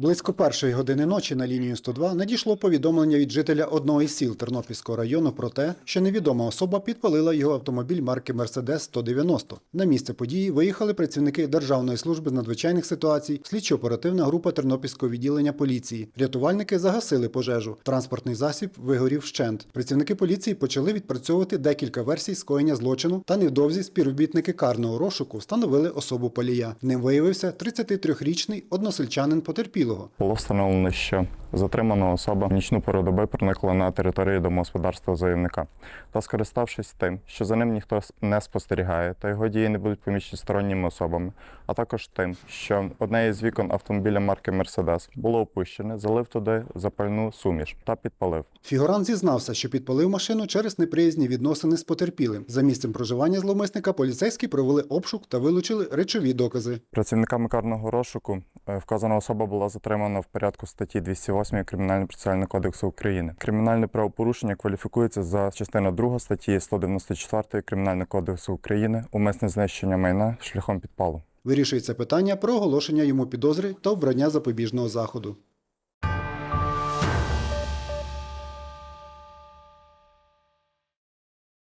Близько першої години ночі на лінію 102 надійшло повідомлення від жителя одного із сіл Тернопільського району про те, що невідома особа підпалила його автомобіль марки Мерседес 190. На місце події виїхали працівники Державної служби з надзвичайних ситуацій, слідчо-оперативна група Тернопільського відділення поліції. Рятувальники загасили пожежу. Транспортний засіб вигорів вщент. Працівники поліції почали відпрацьовувати декілька версій скоєння злочину, та невдовзі співробітники карного розшуку встановили особу палія. Ним виявився 33-річний односельчанин потерпілого. Було встановлено, що затримана особа в нічну пору доби проникла на територію домогосподарства заявника та, скориставшись тим, що за ним ніхто не спостерігає та його дії не будуть помічені сторонніми особами, а також тим, що одне із вікон автомобіля марки Мерседес було опущене, залив туди запальну суміш та підпалив. Фігурант зізнався, що підпалив машину через неприязні відносини з потерпілим. За місцем проживання зловмисника поліцейські провели обшук та вилучили речові докази. Працівниками карного розшуку е, вказана особа була затримана в порядку статті 208 Кримінального процесуального кодексу України. Кримінальне правопорушення кваліфікується за частина 2 статті 194 Кримінального кодексу України умисне знищення майна шляхом підпалу. Вирішується питання про оголошення йому підозри та обрання запобіжного заходу.